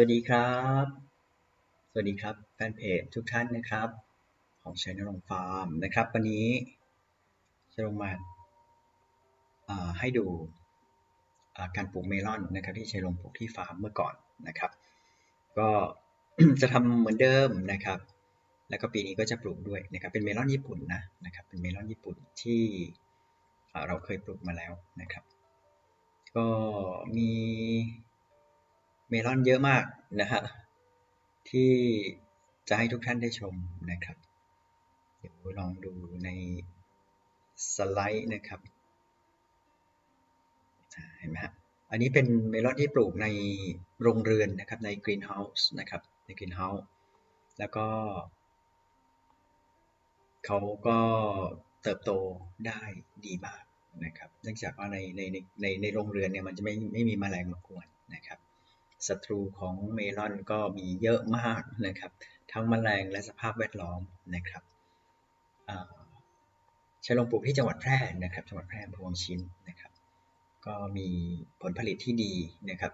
วัสดีครับ สวัสดีครับแฟนเพจทุกท่านนะครับ ของชัยนรงค์ฟาร์มนะครับ วันนี้จะลงมาาให้ดูาการปลูกเมลอนนะครับ ที่ชัยลงปลูกที่ฟาร์มเมื่อก่อนนะครับ ก็จะทำเหมือนเดิมนะครับ แล้วก็ปีนี้ก็จะปลูกด้วยนะครับ เป็นเมลอนญี่ปุ่นนะนะครับ เป็นเมลอนญี่ปุ่นที่เราเคยปลูกมาแล้วนะครับ ก็มี เมลอนเยอะมากนะฮะที่จะให้ทุกท่านได้ชมนะครับ เดี๋ยวลองดูในสไลด์นะครับเห็นไหมฮะอันนี้เป็นเมลอนที่ปลูกในโรงเรือนนะครับในกรีนเฮาส์นะครับในกรีนเฮาส์แล้วก็เขาก็เติบโตได้ดีมากนะครับ เนื่องจากว่าในในในในโรงเรือนเนี่ยมันจะไม่ไม่มีแมลงมากวนนะครับ ศัตรูของเมลอนก็มีเยอะมากนะครับ ทั้งแมลงและสภาพแวดล้อมนะครับใช้ลงปลูกที่จังหวัดแพร่นะครับ จังหวัดแพร่อำเภอวังชิ้นนะครับ ก็มีผลผลิตที่ดีนะครับ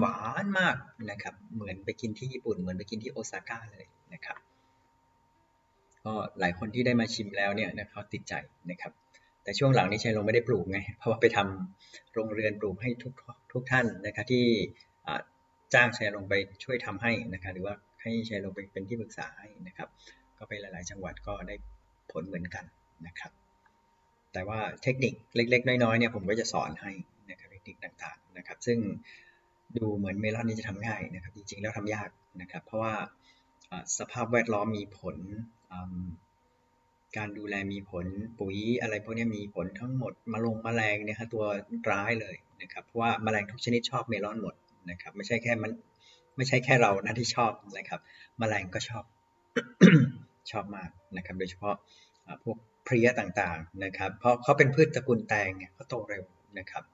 หวานมากนะครับ เหมือนไปกินที่ญี่ปุ่น เหมือนไปกินที่โอซาก้าเลยนะครับ ก็หลายคนที่ได้มาชิมแล้วเนี่ยนะเขาติดใจนะครับแต่ช่วงหลังนี้ชัยลงไม่ได้ปลูกไง เพราะว่าไปทำโรงเรือนปลูกให้ทุกทุกท่านนะครับที่ จ้างชัยลงไปช่วยทำให้นะครับหรือว่าให้ชัยลงไปเป็นที่ปรึกษาให้นะครับ ก็ไปหลาย ๆ จังหวัดก็ได้ผลเหมือนกันนะครับ แต่ว่าเทคนิคเล็ก ๆ น้อย ๆ เนี่ยผมก็จะสอนให้นะครับเทคนิคต่างๆนะครับ ซึ่งดูเหมือนเมลอนนี่จะทำง่ายนะครับ จริง ๆ แล้วทำยากนะครับ เพราะว่าสภาพแวดล้อมมีผลการดูแลมีผลปุ๋ยอะไรพวกนี้มีผลทั้งหมดมาลงแมลงเนี่ยฮะตัวร้ายเลยนะครับเพราะว่าแมลงทุกชนิดชอบเมลอนหมด นะครับ ไม่ใช่แค่มันไม่ใช่แค่เรานะที่ชอบนะครับมแมลงก็ชอบชอบมากนะครับ โดยเฉพาะพวกเพลียต่างๆนะครับ เพราะเขาเป็นพืชตระกูลแตงเนี่ยเขาโตเร็วนะครับ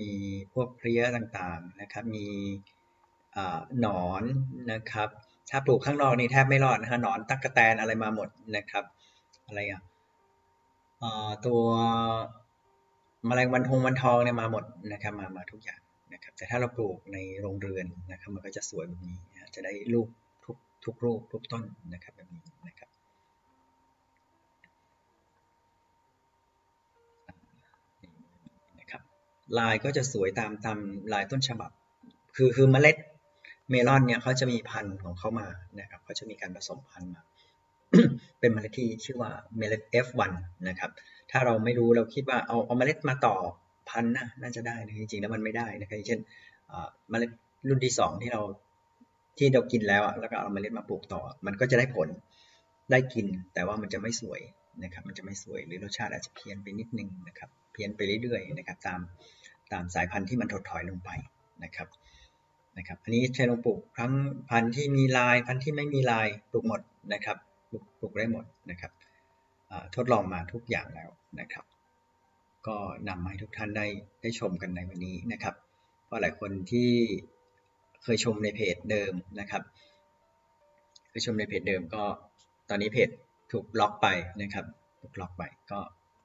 มีพวกเพลียต่างๆนะครับ มีหนอนนะครับ ถ้าปลูกข้างนอกนี่แทบไม่รอดนะฮะหนอนตั๊กแตนอะไรมาหมดนะครับ อะไรอะตัวมแมลงวันทงวันทองเนี่ยมาหมดนะครับมามาทุกอย่าง นะครับแต่ถ้าเราปลูกในโรงเรือนนะครับมันก็จะสวยแบบนี้จะได้ลูกทุกทุกลูกทุกต้นนะครับแบบนี้นะครับนะครับลายก็จะสวยตามตามลายต้นฉบับ คือคือเมล็ดเมลอนเนี่ยเขาจะมีพันธุ์ของเขามานะครับเขาจะมีการผสมพันธุ์มา เป็นเมล็ดที่ชื่อว่าเมล็ด F1 นะครับถ้าเราไม่รู้เราคิดว่าเอาเอาเมล็ดมาต่อ พันนะน่าจะได้นะจริงๆแล้วมันไม่ได้นะครับเช่นเมล็ดรุ่นที่สองที่เราที่เรากินแล้วแล้วก็เอาเมล็ดมาปลูกต่อ มันก็จะได้ผลได้กิน แต่ว่ามันจะไม่สวยนะครับ มันจะไม่สวยหรือรสชาติอาจจะเพี้ยนไปนิดนึงนะครับ เพี้ยนไปเรื่อยๆนะครับ ตามตามสายพันธุ์ที่มันถดถอยลงไปนะครับนะครับ อันนี้ใช้ลงปลูกทั้งพันธุ์ที่มีลายพันธุ์ที่ไม่มีลายปลูกหมดนะครับปลูกปลูกได้หมดนะครับทดลองมาทุกอย่างแล้วนะครับ ก็นำมาให้ทุกท่านได้ได้ชมกันในวันนี้นะครับ เพราะหลายคนที่เคยชมในเพจเดิมนะครับเคยชมในเพจเดิมก็ตอนนี้เพจถูกบล็อกไปนะครับถูกบล็อกไปก็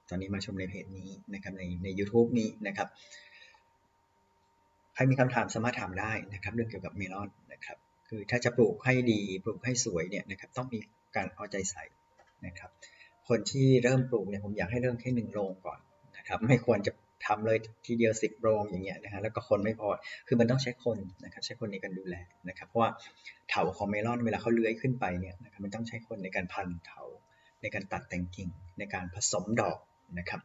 ตอนนี้มาชมในเพจนี้นะครับในใน u t u b e นี้นะครับ ใครมีคำถามสามารถถามได้นะครับ เรื่องเกี่ยวกับเมลอนนะครับ คือถ้าจะปลูกให้ดีปลูกให้สวยเนี่ยนะครับต้องมีการเอาใจใส่นะครับ คนที่เริ่มปลูกเนี่ยผมอยากให้เริ่มแค่หนึ่งโรงก่อน นะครับไม่ควรจะทำเลยทีเดียวสิบโรงอย่างเงี้ยนะฮะแล้วก็คนไม่พอคือมันต้องใช้คนนะครับใช้คนในการดูแลนะครับเพราะว่าเถาของเมลอนเวลาเขาเลื้อยขึ้นไปเนี่ยนะครับมันต้องใช้คนในการพันเถาในการตัดแต่งกิ่งในการผสมดอกนะครับ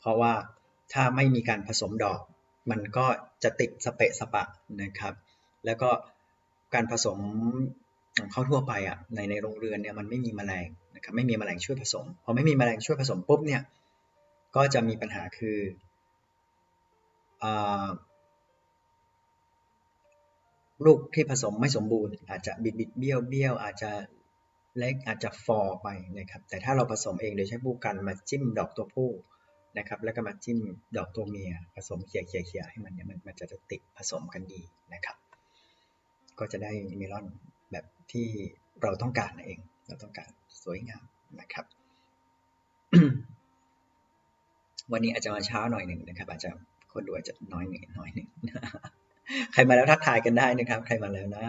เพราะว่าถ้าไม่มีการผสมดอก มันก็จะติดสเปะสปะนะครับ แล้วก็การผสมของเขาทั่วไปอะในในโรงเรือนเนี่ยมันไม่มีแมลงนะครับไม่มีแมลงช่วยผสมพอไม่มีแมลงช่วยผสมปุ๊บเนี่ย ก็จะมีปัญหาคืออลูกที่ผสมไม่สมบูรณ์ อาจจะบิดบิดเบี้ยวเบี้ยวอาจจะเล็กอาจจะฟอไปนะครับ แต่ถ้าเราผสมเองโดยใช้ผู้กันมาจิ้มดอกตัวผู้นะครับ แล้วก็มาจิ้มดอกตัวเมีย ผสมเขี่ยเขี่ยเขี่ยให้มันเนี่ยมันมันจะติดผสมกันดีนะครับ ก็จะได้เมลอนแบบที่เราต้องการนั่นเอง เราต้องการสวยงามนะครับ วันนี้อาจจะมาเช้าหน่อยหนึ่งนะครับอาจจะคนดูอาจจะน้อยหนึ่งน้อยหนึ่งใครมาแล้วทักทายกันได้นะครับ ใครมาแล้วนะ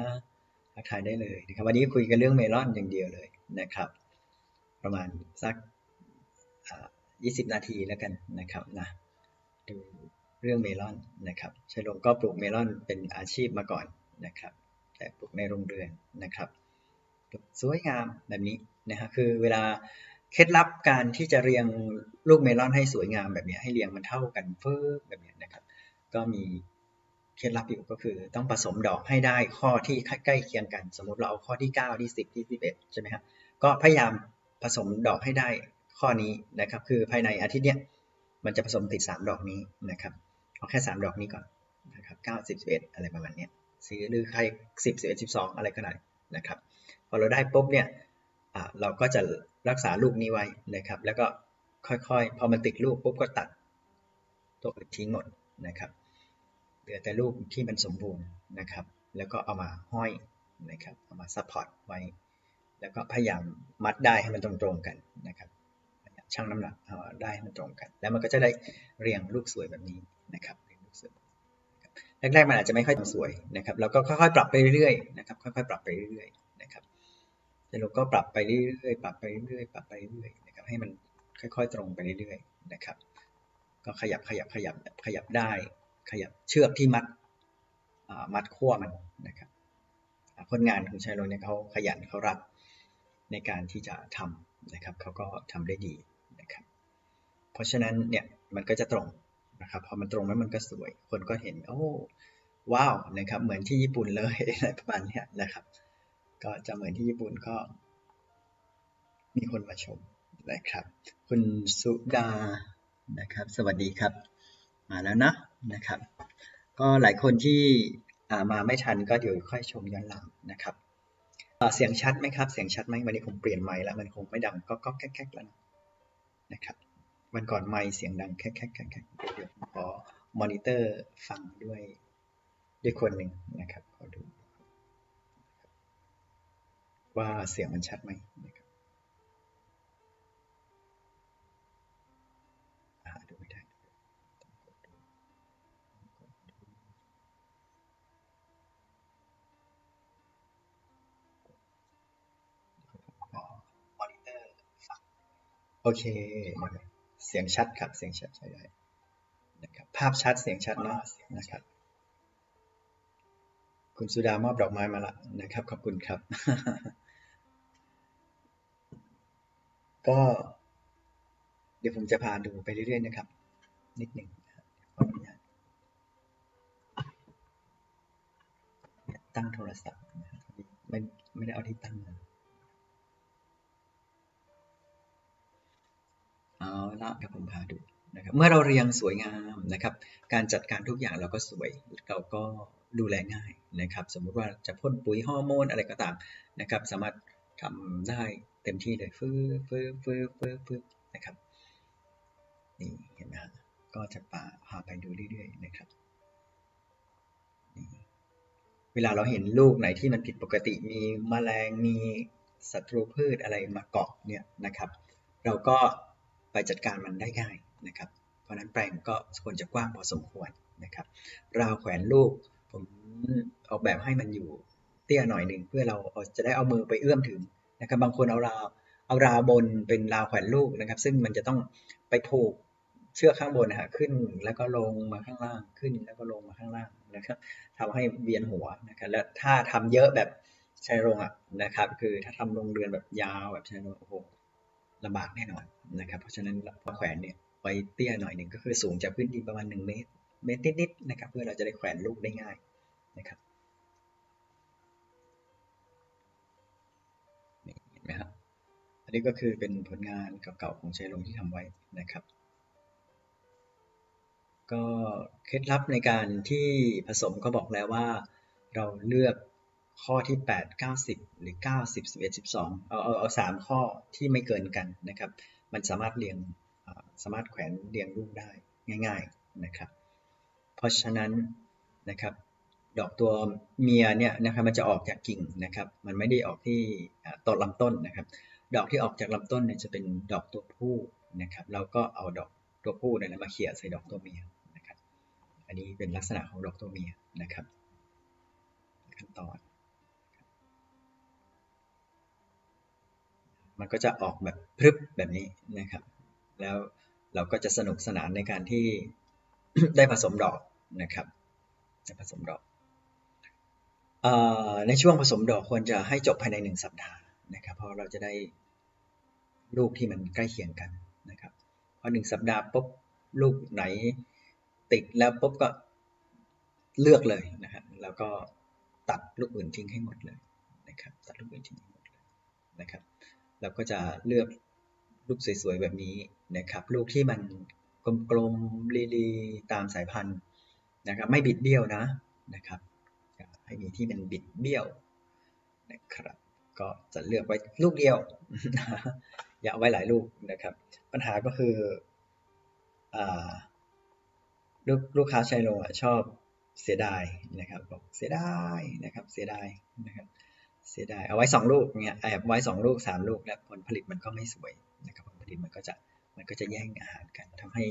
ทักทายได้เลยนะครับ วันนี้คุยกันเรื่องเมลอนอย่างเดียวเลยนะครับ ประมาณสักยี่สิบนาทีแล้วกันนะครับนะดูเรื่องเมลอนนะครับชัยลงก็ปลูกเมลอนเป็นอาชีพมาก่อนนะครับ แต่ปลูกในโรงเรือนนะครับ สวยงามแบบนี้นะฮะคือเวลา เคล็ดลับการที่จะเรียงลูกเมลอนให้สวยงามแบบนี้ให้เรียงมันเท่ากันเฟิร์แบบนี้นะครับ ก็มีเคล็ดลับอยู่ก็คือ ต้องผสมดอกให้ได้ข้อที่ใกล้เคียงกัน สมมติเราเอาข้อที่ 9 ที่ 10 ที่ 11 ใช่ไหมครับก็พยายามผสมดอกให้ได้ข้อนี้นะครับ คือภายในอาทิตย์เนี้ยมันจะผสมติด 3 ดอกนี้นะครับเอาแค่ 3 ดอกนี้ก่อนนะครับ9 10 11 อะไรประมาณนี้ซื้อหรือใคร 10 11 12 อะไรก็ได้นะครับพอเราได้ปุ๊บเนี่ยเราก็จะ รักษาลูกนี้ไว้นะครับ แล้วก็ค่อยๆ พอมันติดลูกปุ๊บก็ตัด ตัวอื่นทิ้งหมดนะครับ เหลือแต่ลูกที่มันสมบูรณ์นะครับ แล้วก็เอามาห้อยนะครับ เอามาซัพพอร์ตไว้ แล้วก็พยายามมัดได้ให้มันตรงๆกันนะครับชั่งน้ำหนักเอาได้ให้มันตรงกัน แล้วมันก็จะได้เรียงลูกสวยแบบนี้นะครับเรียงลูกสวยแรกๆมันอาจจะไม่ค่อยสวยนะครับ แล้วก็ค่อยๆปรับไปเรื่อยๆนะครับ ค่อยๆปรับไปเรื่อยๆ แล้วเราก็ปรับไปเรื่อยๆ ปรับไปเรื่อยๆ ปรับไปเรื่อยๆ นะครับ ให้มันค่อยๆ ตรงไปเรื่อยๆ นะครับ ก็ขยับขยับขยับขยับได้ ขยับเชือกที่มัดมัดขั้วมันนะครับคนงานของชายโรเนี่ยเขาขยันเขารักในการที่จะทำนะครับเขาก็ทำได้ดีนะครับ เพราะฉะนั้นเนี่ยมันก็จะตรงนะครับ พอมันตรงแล้วมันก็สวย คนก็เห็น โอ้ ว้าว นะครับ เหมือนที่ญี่ปุ่นเลยอะไรประมาณนี้นะครับ ก็จะเหมือนที่ญี่ปุ่นก็มีคนมาชมนะครับ คุณสุดานะครับ สวัสดีครับ มาแล้วนะนะครับ ก็หลายคนที่มาไม่ทันก็เดี๋ยวค่อยชมย้อนหลังนะครับเสียงชัดไหมครับ เสียงชัดไหมวันนี้ผมเปลี่ยนไมค์แล้วมันคงไม่ดังก็ก็แก๊กๆแล้วนะครับวันก่อนไมค์เสียงดังแค่แค่แค่เดี๋ยวขอมอนิเตอร์ฟังด้วยด้วยคนหนึ่งนะครับขอดู ว่าเสียงมันชัดไหมนะครับดูไม่ได้มอนิเตอร์โอเคนะครับเสียงชัดครับ เสียงชัดใช้ได้นะครับ ภาพชัด เสียงชัดเนาะนะครับ คุณสุดามอบดอกไม้มาละนะครับ ขอบคุณครับ ก็เดี๋ยวผมจะพาดูไปเรื่อยๆนะครับ นิดหนึ่งตั้งโทรศัพท์นะครับไม่ไม่ได้เอาที่ตั้งมาเอาละครับผมพาดูนะครับเมื่อเราเรียงสวยงามนะครับ การจัดการทุกอย่างเราก็สวยเราก็ดูแลง่ายนะครับ สมมุติว่าจะพ่นปุ๋ยฮอร์โมนอะไรก็ตามนะครับ สามารถ ทำได้เต็มที่เลยฟื้ฟื้นฟื้นฟื้นฟื้นนะครับนี่เห็นไหมก็จะป่าพาไปดูเรื่อยๆนะครับเวลาเราเห็นลูกไหนที่มันผิดปกติมีมแมลงมีศัตรูพืชอะไรมาเกาะเนี่ยนะครับ เราก็ไปจัดการมันได้ง่ายนะครับ เพราะนั้นแปลงก็ควรจะกว้างพอสมควรนะครับราวแขวนลูกผมออกแบบให้มันอยู่ เตี้ยหน่อยหนึ่งเพื่อเราจะได้เอามือไปเอื้อมถึงนะครับบางคนเอาราวเอาราวบนเป็นราวแขวนลูกนะครับ ซึ่งมันจะต้องไปผูกเชือกข้างบนนะฮะขึ้นแล้วก็ลงมาข้างล่างขึ้นแล้วก็ลงมาข้างล่างนะครับทำให้เวียนหัวนะครับแล้วถ้าทำเยอะแบบชายโรงอะนะครับ คือถ้าทำโรงเรือนแบบยาวแบบชายโรงโอ้โหลำบากแน่นอนนะครับ เพราะฉะนั้นพอแขวนเนี่ยไปเตี้ยหน่อยหนึ่งก็คือสูงจากพื้นดินประมาณ1เมตรเมตรนิดๆนะครับ เพื่อเราจะได้แขวนลูกได้ง่ายนะครับ อันนี้ก็คือเป็นผลงานเก่าๆของชัยลงที่ทำไว้นะครับ ก็เคล็ดลับในการที่ผสมก็บอกแล้วว่า เราเลือกข้อที่ 8 90 หรือ 90 11 12 เอาเอาเอาสามข้อที่ไม่เกินกันนะครับ มันสามารถเรียงสามารถแขวนเรียงลูกได้ง่าย ๆนะครับ เพราะฉะนั้นนะครับดอกตัวเมียเนี่ยนะครับมันจะออกจากกิ่งนะครับ มันไม่ได้ออกที่ต้นลำต้นนะครับ ดอกที่ออกจากลำต้นเนี่ยจะเป็นดอกตัวผู้นะครับเราก็เอาดอกตัวผู้เนี่ยมาเขี่ยใส่ดอกตัวเมียนะครับ อันนี้เป็นลักษณะของดอกตัวเมียนะครับ ขั้นตอน มันก็จะออกแบบพรึบแบบนี้นะครับ แล้วเราก็จะสนุกสนานในการที่ได้ผสมดอกนะครับได้ผสมดอกในช่วงผสมดอกควรจะให้จบภายในหนึ่งสัปดาห์ นะครับ เพราะเราจะได้ลูกที่มันใกล้เคียงกันนะครับ พอหนึ่งสัปดาห์ปุ๊บลูกไหนติดแล้วปุ๊บก็เลือกเลยนะครับ แล้วก็ตัดลูกอื่นทิ้งให้หมดเลยนะครับ ตัดลูกอื่นทิ้งให้หมดเลยนะครับ เราก็จะเลือกลูกสวยๆแบบนี้นะครับ ลูกที่มันกลมๆลีๆตามสายพันธุ์นะครับ ไม่บิดเบี้ยวนะนะครับ ให้มีที่มันบิดเบี้ยวนะครับ ก็จะเลือกไว้ลูกเดียว อย่าไว้หลายลูกนะครับ ปัญหาก็คืออลูกลูกค้าชายโรงชอบเสียดายนะครับบอกเสียดายนะครับเสียดายนะครับเสียดายเอาไว้สองลูกเนี่ยแอบไว้สองลูกสามลูกแล้วผลผลิตมันก็ไม่สวยนะครับผลผลิตมันก็จะมันก็จะแย่งอาหารกันทำให้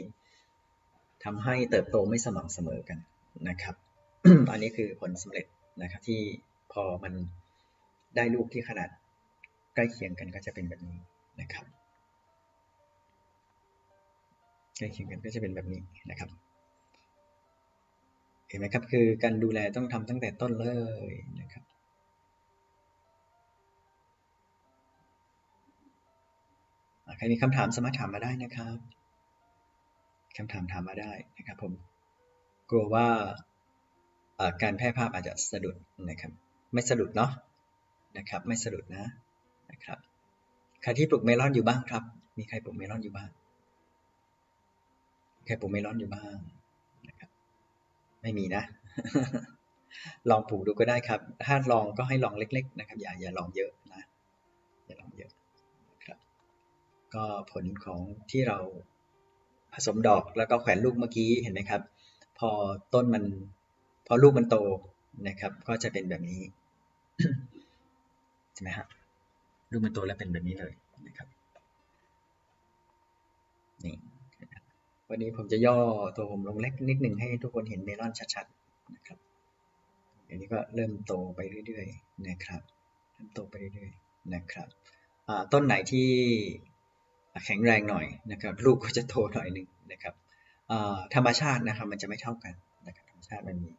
ทำให้เติบโตไม่สม่ำเสมอกันนะครับ อันนี้คือผลสำเร็จนะครับที่พอมัน ได้ลูกที่ขนาดใกล้เคียงกันก็จะเป็นแบบนี้นะครับใกล้เคียงกันก็จะเป็นแบบนี้นะครับ เห็นไหมครับคือการดูแลต้องทำตั้งแต่ต้นเลยนะครับใครมีคำถามสามารถถามมาได้นะครับคำถามถามมาได้นะครับผมกลัวว่าการแพร่ภาพอาจจะสะดุดนะครับ ไม่สะดุดเนาะ นะครับ ไม่สะดุดนะนะครับใครที่ปลูกเมลอนอยู่บ้างครับ มีใครปลูกเมลอนอยู่บ้างใครปลูกเมลอนอยู่บ้างนะครับ ไม่มีนะ ลองปลูกดูก็ได้ครับ ถ้าลองก็ให้ลองเล็ก ๆ นะครับ อย่าอย่าลองเยอะนะอย่าลองเยอะนะครับ ก็ผลของที่เราผสมดอกแล้วก็แขวนลูกเมื่อกี้เห็นไหมครับ พอต้นมัน พอลูกมันโตนะครับ ก็จะเป็นแบบนี้ ใช่ไหมครับลูกมันโตแล้วเป็นแบบนี้เลยนะครับนี่วันนี้ผมจะย่อตัวผมลงเล็กนิดหนึ่งให้ทุกคนเห็นเมลอนชัดๆนะครับอันนี้ก็เริ่มโตไปเรื่อยๆนะครับ เริ่มโตไปเรื่อยๆนะครับต้นไหนที่แข็งแรงหน่อยนะครับ ลูกก็จะโตหน่อยหนึ่งนะครับธรรมชาตินะครับมันจะไม่เท่ากันนะครับธรรมชาติมันมี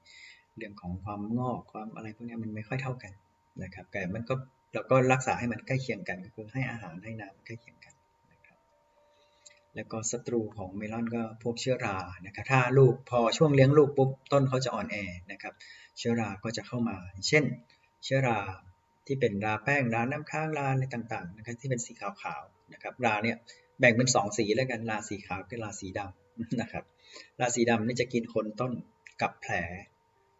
เรื่องของความงอกความอะไรพวกนี้มันไม่ค่อยเท่ากันนะครับแต่มันก็ เราก็รักษาให้มันใกล้เคียงกันก็คือให้อาหารให้น้ำใกล้เคียงกันนะครับแล้วก็ศัตรูของเมลอนก็พวกเชื้อรานะครับถ้าลูกพอช่วงเลี้ยงลูกปุ๊บต้นเขาจะอ่อนแอนะครับเชื้อราก็จะเข้ามา เช่น เชื้อราที่เป็นราแป้งราน้ำค้างราอะไรต่างๆนะครับที่เป็นสีขาวๆนะครับราเนี่ยแบ่งเป็นสองสีแล้วกันราสีขาวกับราสีดำนะครับราสีดำนี่จะกินคนต้นกับแผล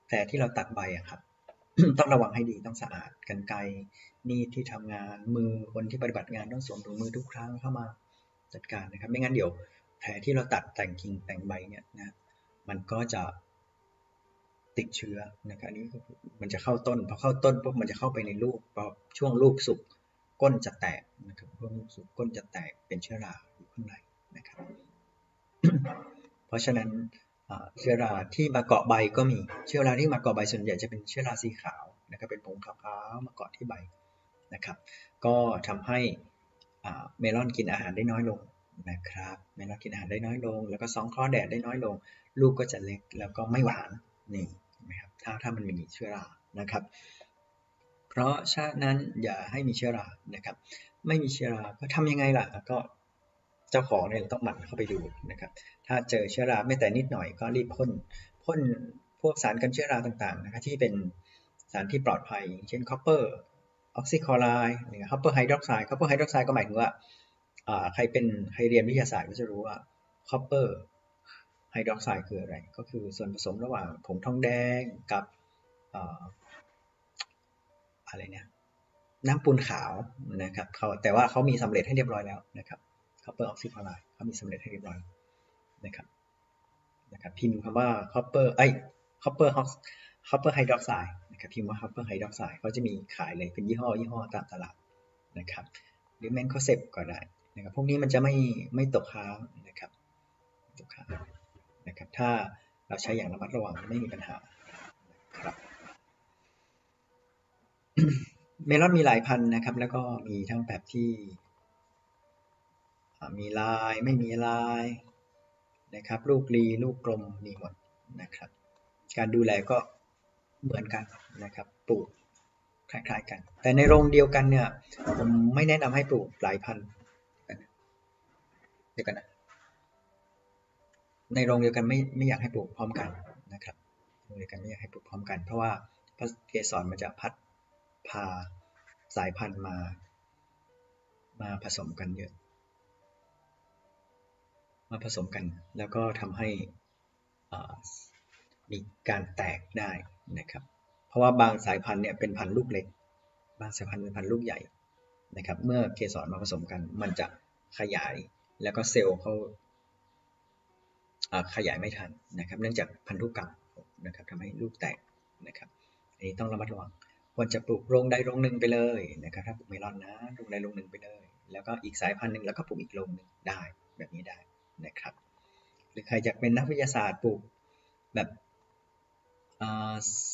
แผลที่เราตัดใบอะครับ ต้องระวังให้ดีต้องสะอาดกันไก มีดที่ทำงานมือคนที่ปฏิบัติงานต้องสวมถุงมือทุกครั้งเข้ามาจัดการนะครับ ไม่งั้นเดี๋ยวแผลที่เราตัดแต่งกิ่งแต่งใบเนี่ยนะมันก็จะติดเชื้อนะครับนี้มันจะเข้าต้นพอเข้าต้นปุ๊บมันจะเข้าไปในลูกพอช่วงลูกสุกก้นจะแตกนะครับช่วงลูกสุกก้นจะแตกเป็นเชื้อราอยู่ข้างในนะครับ เพราะฉะนั้นเชื้อราที่มาเกาะใบก็มีเชื้อราที่มาเกาะใบส่วนใหญ่จะเป็นเชื้อราสีขาวนะครับเป็นผงขาวๆมาเกาะที่ใบ นะครับก็ทำให้เมลอนกินอาหารได้น้อยลงนะครับเมลอนกินอาหารได้น้อยลง แล้วก็ซองคลอแดดได้น้อยลง ลูกก็จะเล็กแล้วก็ไม่หวานนี่นะครับถ้าถ้ามันมีเชื้อรานะครับ เพราะฉะนั้นอย่าให้มีเชื้อรานะครับ ไม่มีเชื้อราก็ทำยังไงล่ะก็เจ้าของเนี่ยต้องหมั่นเข้าไปดูนะครับ ถ้าเจอเชื้อราไม่แต่นิดหน่อยก็รีบพ่นพ่นพวกสารกันเชื้อราต่างๆนะครับที่เป็นสารที่ปลอดภัย เช่นคอปเปอร์ ออกซิคลอไรด์หรือคอปเปอร์ไฮดรอกไซด์คอปเปอร์ไฮดรอกไซด์ก็หมายถึงว่าใครเป็นใครเรียนวิทยาศาสตร์ก็จะรู้ว่าคอปเปอร์ไฮดรอกไซด์คืออะไร ก็คือส่วนผสมระหว่างผงทองแดงกับอะไรเนี่ยน้ำปูนขาวนะครับเขาแต่ว่าเขามีสำเร็จให้เรียบร้อยแล้วนะครับคอปเปอร์ออกซิคลอไรด์เขามีสำเร็จให้เรียบร้อยนะครับนะครับพิมพ์คำว่าคอปเปอร์ไอ้คอปเปอร์ฮอกคอปเปอร์ไฮดรอกไซด์ นะครับพิมพ์ว่าคอปเปอร์ไฮดรอกไซด์เขาจะมีขายเลยเป็นยี่ห้อยี่ห้อตามตลาดนะครับหรือแมนโคเซปก็ได้นะครับพวกนี้มันจะไม่ไม่ตกค้างนะครับตกค้างนะครับถ้าเราใช้อย่างระมัดระวังไม่มีปัญหาครับเมลอนมีหลายพันนะครับ แล้วก็มีทั้งแบบที่มีลายไม่มีลายนะครับ ลูกรีลูกกลมมีหมดนะครับ การดูแลก็ เหมือนกันนะครับปลูกคล้ายๆกัน แต่ในโรงเดียวกันเนี่ยผมไม่แนะนำให้ปลูกหลายพันธุ์เดียวกันนะในโรงเดียวกันไม่ไม่อยากให้ปลูกพร้อมกันนะครับโรงเดียวกันไม่อยากให้ปลูกพร้อมกัน เพราะว่าเกสรมันจะพัดพาสายพันธุ์มา มาผสมกันเยอะ มาผสมกัน แล้วก็ทำให้อ่า มีการแตกได้นะครับ เพราะว่าบางสายพันธุ์เนี่ยเป็นพันธุ์ลูกเล็ก บางสายพันธุ์เป็นพันธุ์ลูกใหญ่นะครับ เมื่อเกสรมาผสมกัน มันจะขยายแล้วก็เซลล์เขาขยายไม่ทันนะครับ เนื่องจากพันธุกรรมนะครับทำให้ลูกแตกนะครับอันนี้ต้องระมัดระวัง ควรจะปลูกโรงใดโรงหนึ่งไปเลยนะครับ ถ้าปลูกเมลอนนะโรงใดโรงหนึ่งไปเลย แล้วก็อีกสายพันธุ์หนึ่งแล้วก็ปลูกอีกโรงหนึ่งได้แบบนี้ได้นะครับ หรือใครอยากเป็นนักวิทยาศาสตร์ปลูกแบบ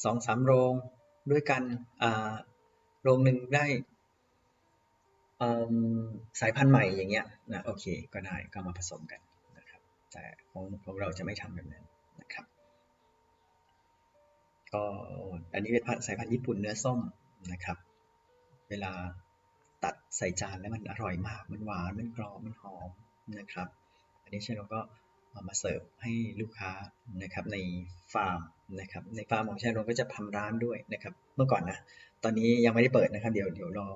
สองสามโรงด้วยกันโรงหนึ่งได้สายพันธุ์ใหม่อย่างเงี้ยนะโอเคก็ได้ก็มาผสมกันนะครับแต่ของของเราจะไม่ทำแบบนั้นนะครับก็อันนี้เป็นสายพันธุ์ญี่ปุ่นเนื้อส้มนะครับ เวลาตัดใส่จานแล้วมันอร่อยมาก มันหวาน มันกรอบ มันหอมนะครับ อันนี้เชนเราก็เอามาเสิร์ฟให้ลูกค้านะครับในฟาร์ม นะครับในฟาร์มของชนเราก็จะทำร้านด้วยนะครับเมื่อก่อนนะตอนนี้ยังไม่ได้เปิดนะครับ เดี๋ยวเดี๋ยวรอ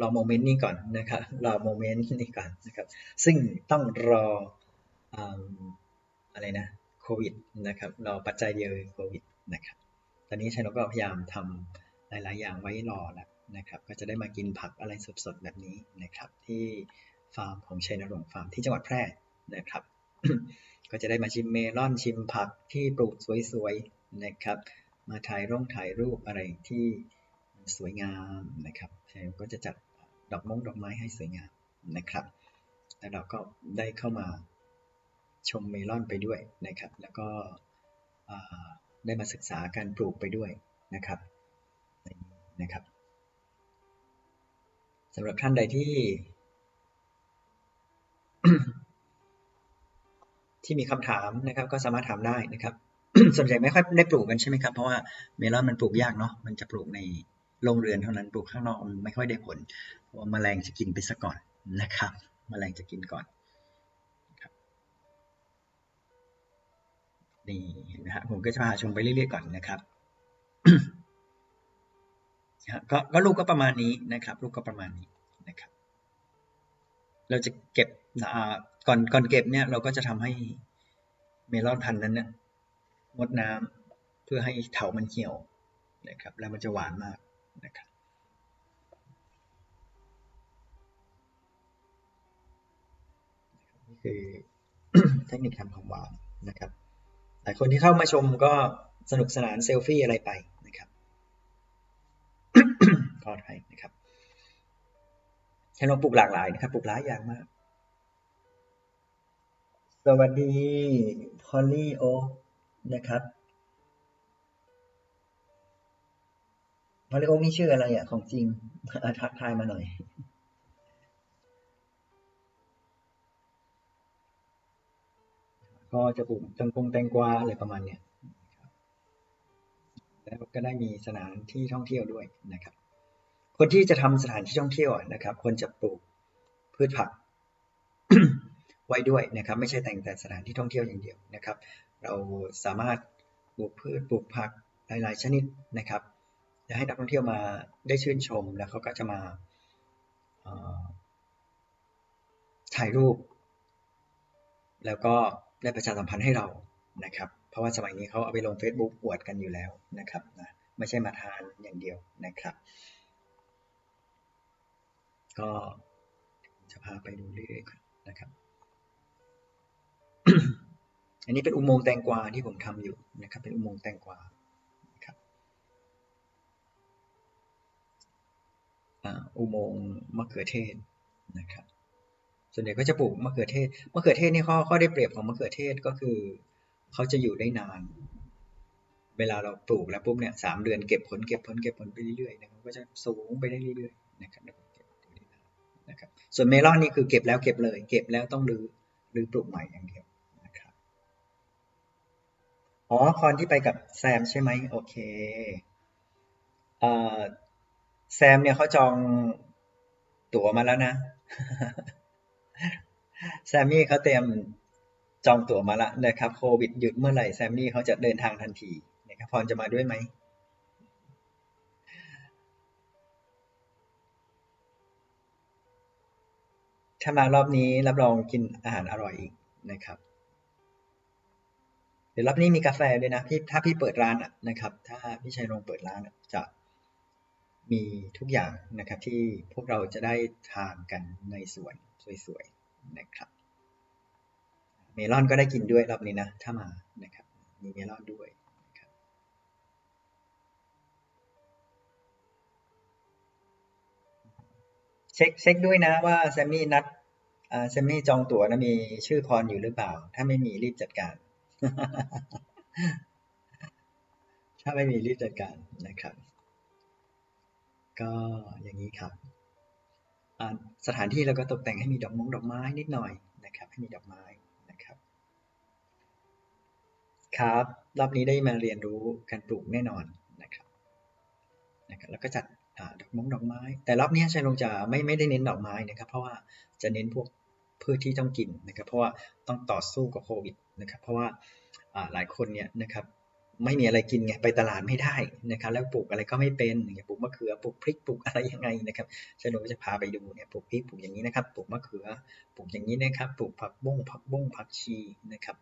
รอโมเมนต์นี้ก่อนนะครับรอโมเมนต์นี้ก่อนนะครับซึ่งต้องรอออะไรนะโควิดนะครับรอปัจจัยเดียวโควิดนะครับตอนนี้ชนก็พยายามทำหลาย ๆ อย่างไว้รอแล้วนะครับก็จะได้มากินผักอะไรสด ๆ แบบนี้นะครับที่ฟาร์มของชัยนรงค์ฟาร์มที่จังหวัดแพร่นะครับ ก็จะได้มาชิมเมลอนชิมผักที่ปลูกสวย ๆ นะครับ มาถ่ายร่องถ่ายรูปอะไรที่สวยงามนะครับชัยก็จะจัดดอกมงดอกไม้ให้สวยงามนะครับแล้วเราก็ได้เข้ามาชมเมลอนไปด้วยนะครับ แล้วก็ได้มาศึกษาการปลูกไปด้วยนะครับนะครับสำหรับท่านใดที่ ที่มีคำถามนะครับ ก็สามารถถามได้นะครับ ส่วนใหญ่ไม่ค่อยได้ปลูกกันใช่ไหมครับเพราะว่าเมลอนมันปลูกยากเนาะมันจะปลูกในโรงเรือนเท่านั้นปลูกข้างนอกมันไม่ค่อยได้ผลเพราะว่าแมลงจะกินไปซะก่อนนะครับแมลงจะกินก่อนนี่นะฮะผมก็จะพาชมไปเรื่อยๆก่อนนะครับก็ก็ลูกก็ประมาณนี้นะครับ ลูกก็ประมาณนี้นะครับ เราจะเก็บก่อนก่อนเก็บเนี่ยเราก็จะทำให้เมลอนพันธุ์นั้นเนี่ย งดน้ำเพื่อให้เถามันเหี่ยวนะครับแล้วมันจะหวานมากนะครับนี่คือเทคนิคทำของหวานนะครับหลายคนที่เข้ามาชมก็สนุกสนานเซลฟี่อะไรไปนะครับขออภัยนะครับใช้ลองปลูกหลากหลายนะครับปลูกหลายอย่างมาก สวัสดี พอลลี่โอ นะครับพอลลี่โอนี่ชื่ออะไรอะ ของจริงทักทายมาหน่อย ก็จะปลูกแตงกงแตงกวาอะไรประมาณเนี้ยแล้วก็ได้มีสถานที่ท่องเที่ยวด้วยนะครับ คนที่จะทำสถานที่ท่องเที่ยวนะครับ ควรจะปลูกพืชผักไว้ด้วยนะครับ ไม่ใช่แต่งแต่สถานที่ท่องเที่ยวอย่างเดียวนะครับ เราสามารถปลูกพืชปลูกผักหลาย ๆ ชนิดนะครับจะให้นักท่องเที่ยวมาได้ชื่นชมแล้วเขาก็จะมาถ่ายรูป แล้วก็ได้ประชาสัมพันธ์ให้เรานะครับ เพราะว่าสมัยนี้เขาเอาไปลง Facebook อวดกันอยู่แล้วนะครับนะไม่ใช่มาทานอย่างเดียวนะครับ ก็จะพาไปดูเรื่อยๆนะครับ อันนี้เป็นอุโมงค์แตงกวาที่ผมทำอยู่นะครับ เป็นอุโมงค์แตงกวาครับอุโมงค์มะเขือเทศนะครับ ส่วนใหญ่ก็จะปลูกมะเขือเทศ มะเขือเทศนี่ข้อข้อได้เปรียบของมะเขือเทศก็คือเขาจะอยู่ได้นาน เวลาเราปลูกแล้วปุ๊บเนี่ยสามเดือนเก็บผลเก็บผลเก็บผลไปเรื่อยๆนะครับ ก็จะสูงไปได้เรื่อยๆนะครับนะครับ ส่วนเมลอนนี่คือเก็บแล้วเก็บเลย เก็บแล้วต้องรื้อรื้อปลูกใหม่อย่างเดียว อ๋อคอนที่ไปกับแซมใช่ไหมโอเคเอ่อแซมเนี่ยเขาจองตั๋วมาแล้วนะ แซมมี่เขาเตรียมจองตั๋วมาแล้วนะครับโควิดหยุดเมื่อไหร่แซมมี่เขาจะเดินทางทันทีนะครับพรจะมาด้วยไหมถ้ามารอบนี้รับรองกินอาหารอร่อยอีกนะครับ เดี๋ยวรอบนี้มีกาแฟด้วยนะพี่ถ้าพี่เปิดร้านนะครับ ถ้าพี่ชัยรงเปิดร้านจะมีทุกอย่างนะครับ ที่พวกเราจะได้ทานกันในสวนสวยๆนะครับ เมลอนก็ได้กินด้วยรอบนี้นะ ถ้ามานะครับ มีเมลอนด้วยเช็คเช็คด้วยนะว่าแซมมี่นัดแซมมี่จองตั๋วนะมีชื่อพรอยู่หรือเปล่า ถ้าไม่มีรีบจัดการ ถ้าไม่มีรีบจัดการนะครับ ก็อย่างนี้ครับ สถานที่เราก็ตกแต่งให้มีดอกมงดอกไม้นิดหน่อยนะครับ ให้มีดอกไม้นะครับ ครับรอบนี้ได้มาเรียนรู้การปลูกแน่นอนนะครับนะครับ แล้วก็จัดดอกมงดอกไม้ แต่รอบนี้ชัยลงจะไม่ไม่ได้เน้นดอกไม้นะครับ เพราะว่าจะเน้นพวก พืชที่ต้องกินนะครับ เพราะว่าต้องต่อสู้กับโควิดนะครับ เพราะว่าหลายคนเนี่ยนะครับไม่มีอะไรกินไงไปตลาดไม่ได้นะครับ แล้วปลูกอะไรก็ไม่เป็นอย่างปลูกมะเขือปลูกพริกปลูกอะไรยังไงนะครับชัยลงจะพาไปดูเนี่ยปลูกพริกปลูกอย่างนี้นะครับ ปลูกมะเขือปลูกอย่างนี้นะครับ ปลูกผักบุ้งผักบุ้งผักชีนะครับ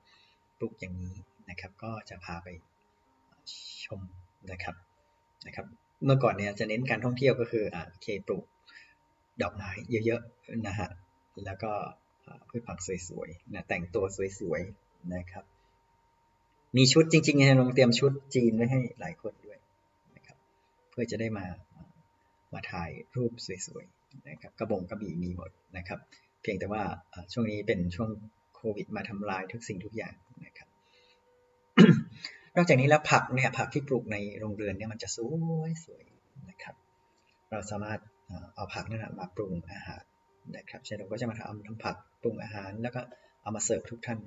ปลูกอย่างนี้นะครับ ก็จะพาไปชมนะครับนะครับ เมื่อก่อนเนี่ยจะเน้นการท่องเที่ยวก็คืออ่าโอเคปลูกดอกไม้เยอะๆนะฮะแล้วก็ พืชผักสวยๆนะแต่งตัวสวยๆนะครับ มีชุดจริงๆเนี่ยลงเตรียมชุดจีนไว้ให้หลายคนด้วยนะครับ เพื่อจะได้มามาถ่ายรูปสวยๆนะครับกระบงกระบี่มีหมดนะครับ เพียงแต่ว่าช่วงนี้เป็นช่วงโควิดมาทำลายทุกสิ่งทุกอย่างนะครับนอกจากนี้แล้วผักเนี่ยผักที่ปลูกในโรงเรือนเนี่ยมันจะสวยสวยนะครับ เราสามารถเอาผักนั่นมาปรุงอาหารนะครับเช่นเราก็จะมาทำทำผัก ปรุงอาหาร แล้วก็เอามาเสิร์ฟทุกท่าน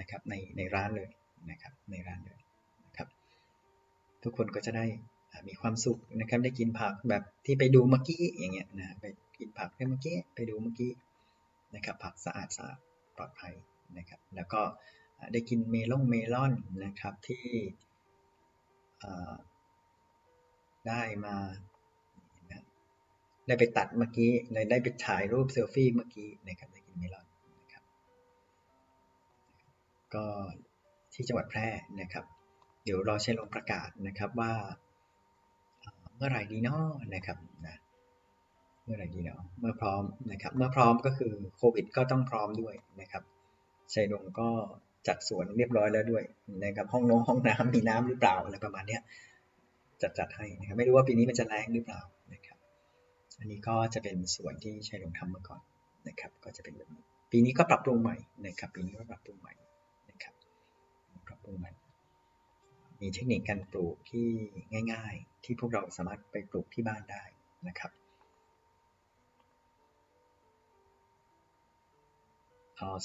นะครับในในร้านเลยนะครับในร้านเลยนะครับทุกคนก็จะได้มีความสุขนะครับได้กินผักแบบที่ไปดูเมื่อกี้อย่างเงี้ยนะไปกินผักเมื่อกี้ไปดูเมื่อกี้นะครับผักสะอาดสะอาดปลอดภัยนะครับแล้วก็ได้กินเมลงเมลอนนะครับที่ได้มาได้ไปตัดเมื่อกี้ได้ไปถ่ายรูปเซลฟี่เมื่อกี้นะครับได้กินเมลอน ก็ที่จังหวัดแพร่นะครับ เดี๋ยวรอเชลงประกาศนะครับว่าเมื่อไหร่ดีเนาะนะครับนะเมื่อไหร่ดีเนาะเมื่อพร้อมนะครับเมื่อพร้อมก็คือโควิดก็ต้องพร้อมด้วยนะครับชัยลงก็จัดสวนเรียบร้อยแล้วด้วยนะครับห้องน้องห้องน้ำมีน้ำหรือเปล่าอะไรประมาณนี้จัดจัดให้นะครับไม่รู้ว่าปีนี้มันจะแรงหรือเปล่านะครับ อันนี้ก็จะเป็นส่วนที่ชัยลงทำเมื่อก่อนนะครับ ก็จะเป็นแบบนี้ปีนี้ก็ปรับปรุงใหม่นะครับ ปีนี้ก็ปรับปรุงใหม่ ปรับปรุงใหม่มีเทคนิคการปลูกที่ง่าย ๆ ที่พวกเราสามารถไปปลูกที่บ้านได้นะครับ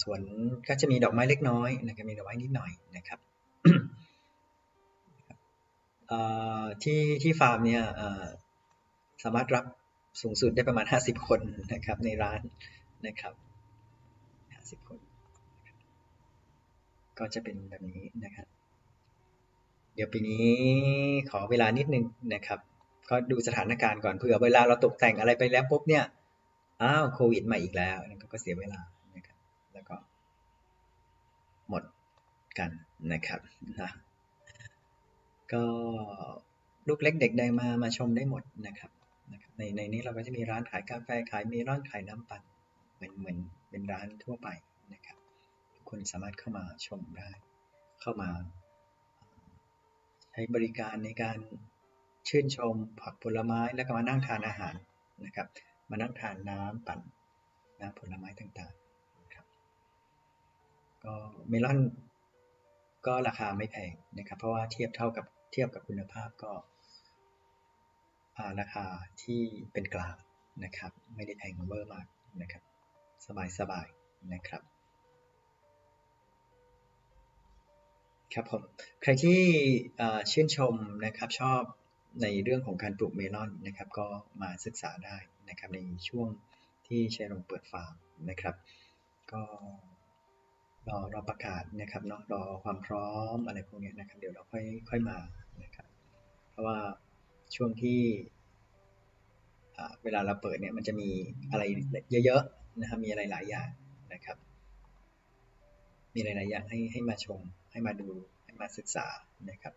สวนก็จะมีดอกไม้เล็กน้อยนะครับมีดอกไม้นิดหน่อยนะครับที่ที่ฟาร์มเนี่ยสามารถรับสูงสุดได้ประมาณ 50 คนนะครับในร้านนะครับ 50 คน ก็จะเป็นแบบนี้นะครับ เดี๋ยวปีนี้ขอเวลานิดนึงนะครับ ก็ดูสถานการณ์ก่อนเผื่อเวลาเราตกแต่งอะไรไปแล้วปุ๊บเนี่ย อ้าวโควิดมาอีกแล้วก็เสียเวลาแล้วก็ หมดกันนะครับนะก็ลูกเล็กเด็กแดงมามาชมได้หมดนะครับนะครับ ในในนี้เราก็จะมีร้านขายกาแฟขายเมลอนขายน้ำปั่นเหมือนเหมือนเป็นร้านทั่วไปนะครับ คนสามารถเข้ามาชมได้ เข้ามา ใช้บริการในการชื่นชมผักผลไม้แล้วก็มานั่งทานอาหารนะครับ มานั่งทานน้ำปั่นน้ำผลไม้ต่างๆก็เมลอนก็ราคาไม่แพงนะครับ เพราะว่าเทียบเท่ากับเทียบกับคุณภาพก็ราคาที่เป็นกลางนะครับ ไม่ได้แพงเวอร์มากนะครับ สบายสบายนะครับ ครับผม ใครที่ชื่นชมนะครับชอบในเรื่องของการปลูกเมลอนนะครับก็มาศึกษาได้นะครับในช่วงที่เชลงเปิดฟาร์มนะครับ ก็รอรอประกาศนะครับเนาะรอความพร้อมอะไรพวกนี้นะครับ เดี๋ยวเราค่อยค่อยมานะครับ เพราะว่าช่วงที่เวลาเราเปิดเนี่ยมันจะมีอะไรเยอะๆนะครับมีอะไรหลายอย่างนะครับ มีหลายๆอย่างให้ให้มาชม ให้มาดูให้มาศึกษานะครับ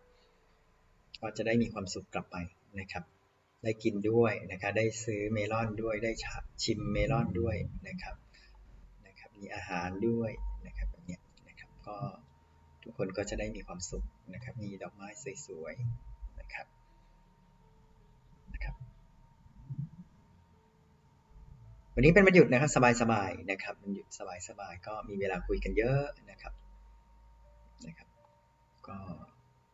ก็จะได้มีความสุขกลับไปนะครับ ได้กินด้วยนะครับได้ซื้อเมลอนด้วยได้ชิมเมลอนด้วยนะครับนะครับ มีอาหารด้วยนะครับแบบนี้นะครับก็ทุกคนก็จะได้มีความสุขนะครับ มีดอกไม้สวยๆนะครับนะครับ วันนี้เป็นวันหยุดนะครับสบายๆนะครับวันหยุดสบายๆก็มีเวลาคุยกันเยอะนะครับ ก็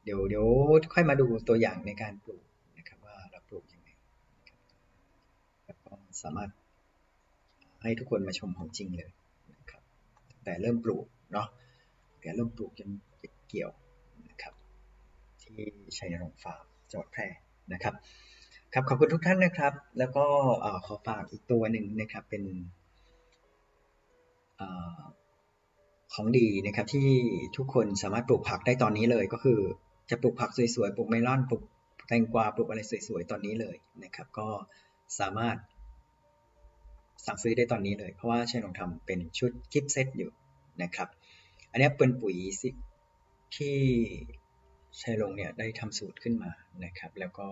เดี๋ยวเดี๋ยวค่อยมาดูตัวอย่างในการปลูกนะครับว่าเราปลูกยังไงแล้วก็สามารถให้ทุกคนมาชมของจริงเลยนะครับแต่เริ่มปลูกเนาะแต่เริ่มปลูกจนเก็บเกี่ยวนะครับที่ชัยนรงค์ฟาร์มจังหวัดแพร่นะครับครับขอบคุณทุกท่านนะครับ แล้วก็ขอฝากอีกตัวหนึ่งนะครับเป็นอ ของดีนะครับที่ทุกคนสามารถปลูกผักได้ตอนนี้เลย ก็คือจะปลูกผักสวยๆ ปลูกเมลอน ปลูกแตงกวา ปลูกอะไรสวยๆ ตอนนี้เลยนะครับ ก็สามารถสั่งซื้อได้ตอนนี้เลย เพราะว่าชัยนงทำเป็นชุดกิฟต์เซตอยู่นะครับ อันนี้เป็นปุ๋ยที่ชัยลงเนี่ยได้ทำสูตรขึ้นมานะครับ แล้วก็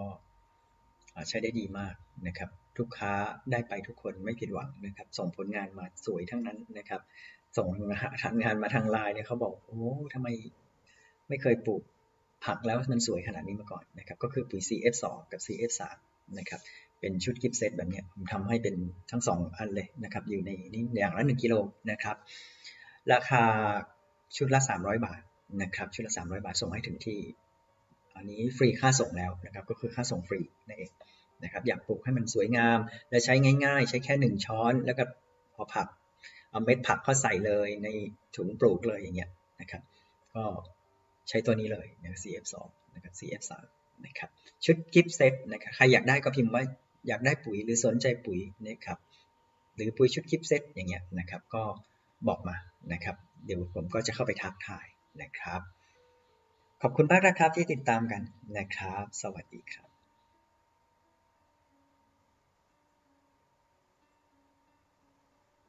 ใช้ได้ดีมากนะครับ ลูกค้าได้ไปทุกคนไม่ผิดหวังนะครับ ส่งผลงานมาสวยทั้งนั้นนะครับ ส่งทางานมาทางไลน์เนี่ยเขาบอกโอ้ทำไมไม่เคยปลูกผักแล้วมันสวยขนาดนี้มาก่อนนะครับก็คือปุ๋ย CF2 กับ CF3 นะครับเป็นชุดกิฟเซตแบบนี้ผมทำให้เป็นทั้ง2อันเลยนะครับอยู่ในนี้อย่างละ 1กิโลนะครับราคาชุดละ 300 บาทนะครับชุดละ 300 บาทส่งให้ถึงที่ อันนี้ฟรีค่าส่งแล้วนะครับก็คือค่าส่งฟรีนั่นเองนะครับอยากปลูกให้มันสวยงาม และใช้ง่าย ๆ ใช้แค่ 1 ช้อนแล้วก็พอผัก เอาเม็ดผักเข้าใส่เลยในถุงปลูกเลยอย่างเงี้ยนะครับ ก็ใช้ตัวนี้เลยนะ CF2 นะครับ CF3 นะครับ ชุดกิฟต์เซตนะครับ ใครอยากได้ก็พิมพ์ว่าอยากได้ปุ๋ยหรือสนใจปุ๋ยนะครับ หรือปุ๋ยชุดกิฟต์เซตอย่างเงี้ยนะครับ ก็บอกมานะครับ เดี๋ยวผมก็จะเข้าไปทักทายนะครับ ขอบคุณมากนะครับที่ติดตามกันนะครับ สวัสดีครับ